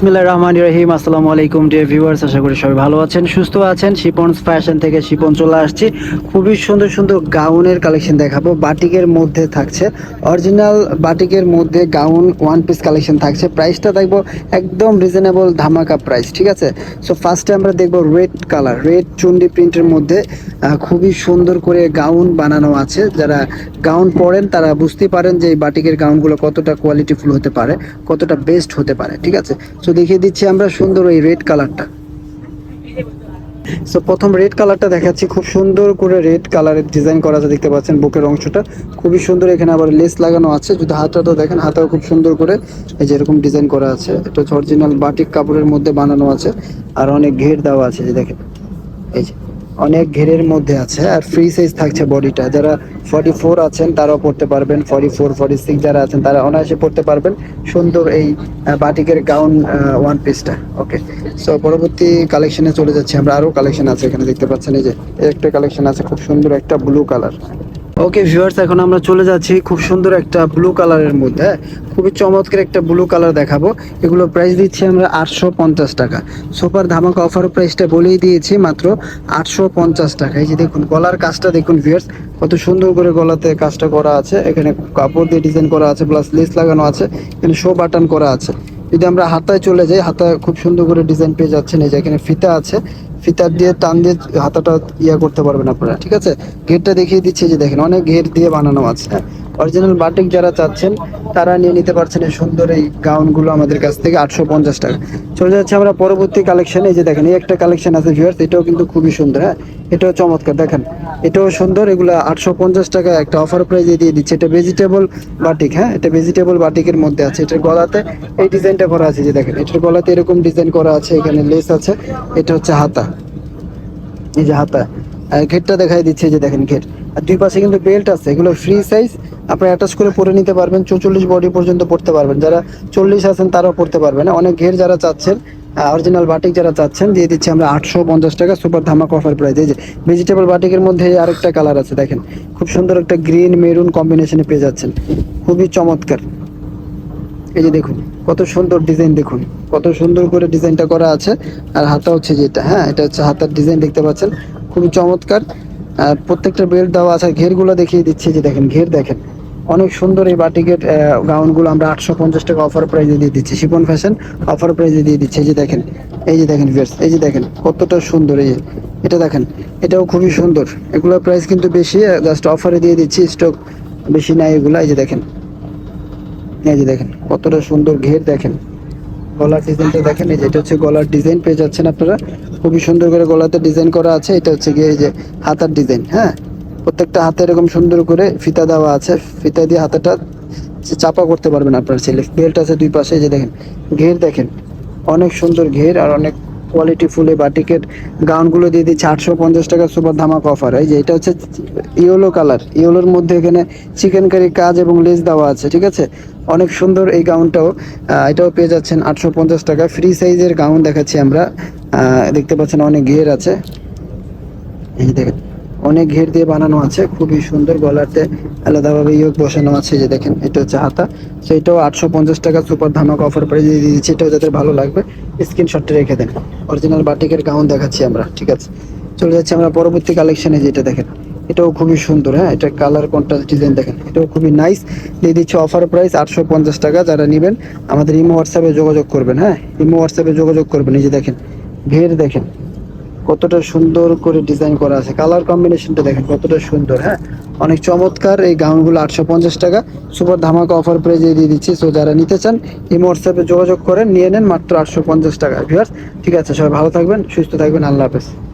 বিসমিল্লাহ রহমান রহিম। আসসালামু আলাইকুম ডিয়ার ভিউয়ার্স আশা করি সবাই ভালো আছেন, সুস্থ আছেন। শিপনস ফ্যাশন থেকে শিপন চলে আসছি। খুবই সুন্দর সুন্দর গাউনের কালেকশন দেখাবো। বাটিকের মধ্যে থাকছে অরিজিনাল বাটিকের মধ্যে গাউন ওয়ান পিস কালেকশন থাকছে। প্রাইসটা দেখব একদম রিজনেবল ধামাকা প্রাইস ঠিক আছে? সো ফার্স্টে আমরা দেখব রেড কালার রেড চুন্ডি প্রিন্টের মধ্যে খুবই সুন্দর করে গাউন বানানো আছে। যারা গাউন পরেন, তারা বুঝতে পারেন যে এই বাটিকের গাউনগুলো কতটা কোয়ালিটিফুল হতে পারে, কতটা বেস্ট হতে পারে, ঠিক আছে? সো দেখিয়ে দিচ্ছি আমরা সুন্দর এই রেড কালারটা সো প্রথম রেড কালারটা দেখাচ্ছি। খুব সুন্দর করে রেড কালারের ডিজাইন করা আছে, দেখতে পাচ্ছেন বুকের অংশটা। খুবই সুন্দর এখানে আবার লেস লাগানো আছে। যদি হাতটা তো দেখেন, হাতাও খুব সুন্দর করে এই যে এরকম ডিজাইন করা আছে। এটা হচ্ছে অরিজিনাল বাটিক কাপড়ের মধ্যে বানানো আছে। আর অনেক ঘের দেওয়া আছে যে দেখেন। এই যে। অনেক ঘেরের মধ্যে আছে আর ফ্রি সাইজ থাকছে বডিটা যারা ফর্টি ফোর আছেন, তারাও পড়তে পারবেন। ফর্টি ফোর ফর্টি সিক্স যারা আছেন, তারা অনায়াসে পড়তে পারবেন। সুন্দর এই বাটিকের গাউন ওয়ান পিসটা ওকে সো পরবর্তী কালেকশনে চলে যাচ্ছি আমরা। আরও কালেকশন আছে এখানে, দেখতে পাচ্ছেন এই যে, একটা কালেকশন আছে, খুব সুন্দর একটা ব্লু কালার ওকে ভিউয়ার্স এখন আমরা চলে যাচ্ছি খুব সুন্দর একটা ব্লু কালারের মধ্যে? খুবই চমৎকার একটা ব্লু কালার দেখাবো। এগুলো প্রাইস দিচ্ছি আমরা আটশো পঞ্চাশ টাকা। সুপার ধামাকা অফার প্রাইসটা বলেই দিয়েছি মাত্র আটশো পঞ্চাশ টাকা। এই যে দেখুন, গলার কাজটা দেখুন ভিউয়ার্স কত সুন্দর করে গলাতে কাজটা করা আছে। এখানে কাপড় দিয়ে ডিজাইন করা আছে প্লাস লেস লাগানো আছে, এখানে শো বাটন করা আছে। যদি আমরা হাতায় চলে যাই হাতায় খুব সুন্দর করে ডিজাইন পেয়ে যাচ্ছেন। এই যে এখানে ফিতা আছে ফিতার দিয়ে টান দিয়ে হাতাটা ইয়া করতে পারবেন আপনারা, ঠিক আছে? ঘেরটা দেখিয়ে দিচ্ছি যে দেখেন, অনেক ঘের দিয়ে বানানো আছে। অরিজিনাল বাটিক যারা চাচ্ছেন, তারা নিয়ে নিতে পারছেন এই সুন্দর এই গাউনগুলো আমাদের কাছ থেকে, আটশো পঞ্চাশ টাকা। চলে যাচ্ছে আমরা পরবর্তী কালেকশন এই যে দেখেন, এই একটা কালেকশন আছে ভিউয়ার্স এটাও কিন্তু খুবই সুন্দর হ্যাঁ? এটাও চমৎকার, দেখেন, এটাও সুন্দর, এগুলো আটশো পঞ্চাশ টাকা একটা অফার প্রাইজে দিয়ে দিচ্ছে। এটা ভেজিটেবল বাটিক হ্যাঁ? এটা ভেজিটেবল বাটিকের মধ্যে আছে, এটার গলাতে এই ডিজাইনটা করা আছে যে দেখেন, এটার গলাতে এরকম ডিজাইন করা আছে, এখানে লেস আছে, এটা হচ্ছে হাতা। এই যে হাতা ঘেরটা দেখাই দিচ্ছে যে দেখেন ঘের। আর দুই পাশে কিন্তু বেল্ট আছে, এগুলো ফ্রি সাইজ আপনি অ্যাটাচ করে পরে নিতে পারবেন, চৌচল্লিশ বডি পর্যন্ত পড়তে পারবেন। যারা চল্লিশ আছেন, তারাও পড়তে পারবেন। অনেক ঘের যারা চাচ্ছেন অরিজিনাল বাটিক যারা চাচ্ছেন, দিয়ে দিচ্ছি আমরা আটশো পঞ্চাশ টাকা সুপার ধামাক অফার প্রাইস এই যে ভেজিটেবল বাটিকের মধ্যে আরেকটা কালার আছে, দেখেন। খুব সুন্দর একটা গ্রিন মেরুন কম্বিনেশনে পেয়ে যাচ্ছেন। খুবই চমৎকার। এই যে দেখুন, কত সুন্দর ডিজাইন দেখুন। কত সুন্দর করে ডিজাইনটা করা আছে। আর হাতা হচ্ছে যেটা হ্যাঁ এটা হচ্ছে হাতার ডিজাইন দেখতে পাচ্ছেন। খুবই চমৎকার। আর প্রত্যেকটা বেল্ট দেওয়া আছে, ঘেরগুলো দেখিয়ে দিচ্ছি যে দেখেন, ঘের দেখেন। অনেক সুন্দর এই বাটিকের গাউনগুলো আমরা আটশো পঞ্চাশ টাকা অফার প্রাইজে দিয়ে দিচ্ছি। শিপন ফ্যাশন অফার প্রাইজে দিয়ে দিচ্ছি। এই যে দেখেন, এই যে দেখেন ভিউয়ার্স এই যে দেখেন, কতটা সুন্দর এই যে। এটা দেখেন, এটাও খুবই সুন্দর। এগুলোর প্রাইস কিন্তু বেশি জাস্ট অফারে দিয়ে দিচ্ছি স্টক বেশি নাই এগুলো। এই যে দেখেন, এই যে দেখেন, কতটা সুন্দর ঘের দেখেন। গলার ডিজাইনটা দেখেন, এই যে এটা হচ্ছে গলার ডিজাইন, পেয়ে যাচ্ছেন আপনারা। খুবই সুন্দর করে গলাতে ডিজাইন করা আছে। এটা হচ্ছে গিয়ে এই যে হাতার ডিজাইন হ্যাঁ? প্রত্যেকটা হাতে এরকম সুন্দর করে ফিতা দেওয়া আছে। ফিতা দিয়ে হাতাটা চাপা করতে পারবেন আপনার ছেলে। বেল্ট আছে দুই পাশে যে দেখেন, ঘের দেখেন। অনেক সুন্দর ঘের আর অনেক কোয়ালিটি ফুলে বাটিকের গাউনগুলো দিয়ে দিচ্ছে আটশো পঞ্চাশ টাকা সুপার ধামাক অফার এই যে এটা হচ্ছে ইয়েলো কালার। ইয়েলোর মধ্যে এখানে চিকেন কারি কাজ এবং লেস দেওয়া আছে, ঠিক আছে? অনেক সুন্দর এই গাউনটাও এটাও পেয়ে যাচ্ছেন আটশো পঞ্চাশ টাকা। ফ্রি সাইজের গাউন দেখাচ্ছি আমরা। দেখতে পাচ্ছেন অনেক ঘের আছে। এই দেখেন অনেক ঘের দিয়ে বানানো আছে, খুবই সুন্দর গলাতে আলাদাভাবে ইয়োগ বসানো আছে যে দেখেন, এটা হচ্ছে হাতা। তো এটাও আটশো পঞ্চাশ টাকা সুপার ধামাক অফার প্রাইস দিয়ে দিচ্ছি, এটাও যাদের ভালো লাগবে স্ক্রিনশটটা রেখে দেন। অরিজিনাল বাটিকের গাউন দেখাচ্ছি আমরা, ঠিক আছে? চলে যাচ্ছি আমরা পরবর্তী কালেকশনে যেটা দেখেন, এটাও খুবই সুন্দর হ্যাঁ? এটা কালার কন্ট্রাস্ট ডিজাইন দেখেন, এটাও খুবই নাইস দিয়ে দিচ্ছে অফার প্রাইস আটশো পঞ্চাশ টাকা, যারা নেবেন, আমাদের ইমো হোয়াটসঅ্যাপে যোগাযোগ করবেন হ্যাঁ? ইমো হোয়াটসঅ্যাপে যোগাযোগ করবেন, এই যে দেখেন, ঘের দেখেন। কতটা সুন্দর করে ডিজাইন করা আছে। কালার কম্বিনেশনটা দেখেন কতটা সুন্দর হ্যাঁ? অনেক চমৎকার এই গাউনগুলো আটশো পঞ্চাশ টাকা। সুপার ধামাকা অফার প্রাইজে দিয়ে দিচ্ছি। সো যারা নিতে চান, এই হোয়াটসঅ্যাপে যোগাযোগ করেন নিয়ে নেন মাত্র আটশো পঞ্চাশ টাকা। ভিউয়ার্স ঠিক আছে, সবাই ভালো থাকবেন, সুস্থ থাকবেন। আল্লাহ হাফেজ।